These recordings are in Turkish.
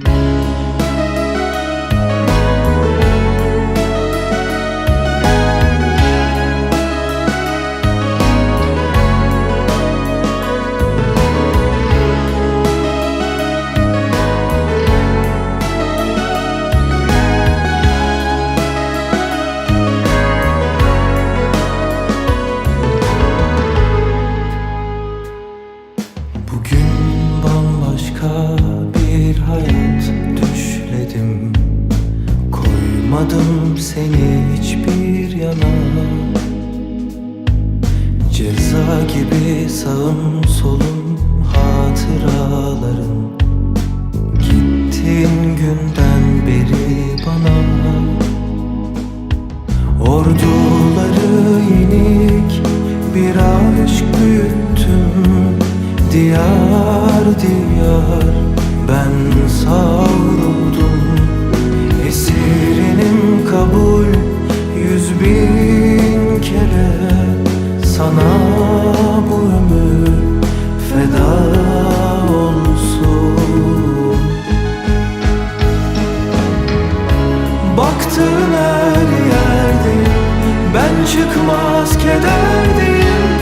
Bye. Koymadım seni hiçbir yana. Ceza gibi sağım solum hatıralarım. Gittin günden beri bana. Orduları yenik bir aşk büyüttüm. Diyar diyar ben savruldum bu ömür feda olsun. Baktığın her yerdeyim Ben çıkmaz kederdeyim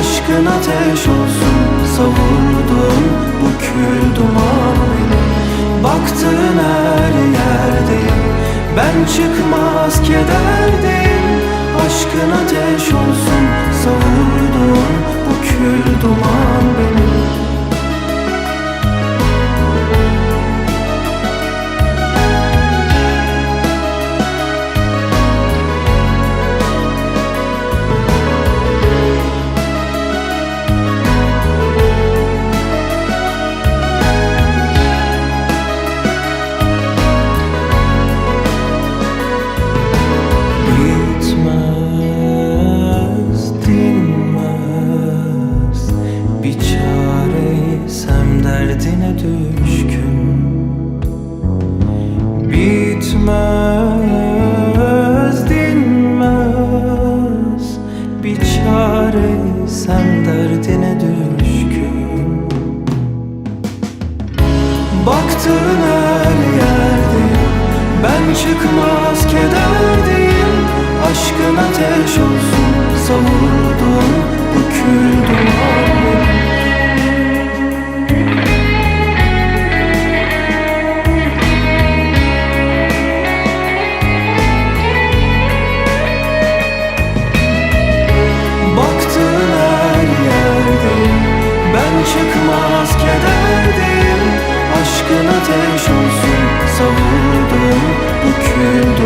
Aşkın ateş olsun Savurduğun bu kül duman Baktığın her yerdeyim Ben çıkmaz kederdeyim Aşkın ateş olsun Savurduğun bu kül derdine düşkün Sönmez kederdim Aşkın ateş olsun Savurdum bu küldür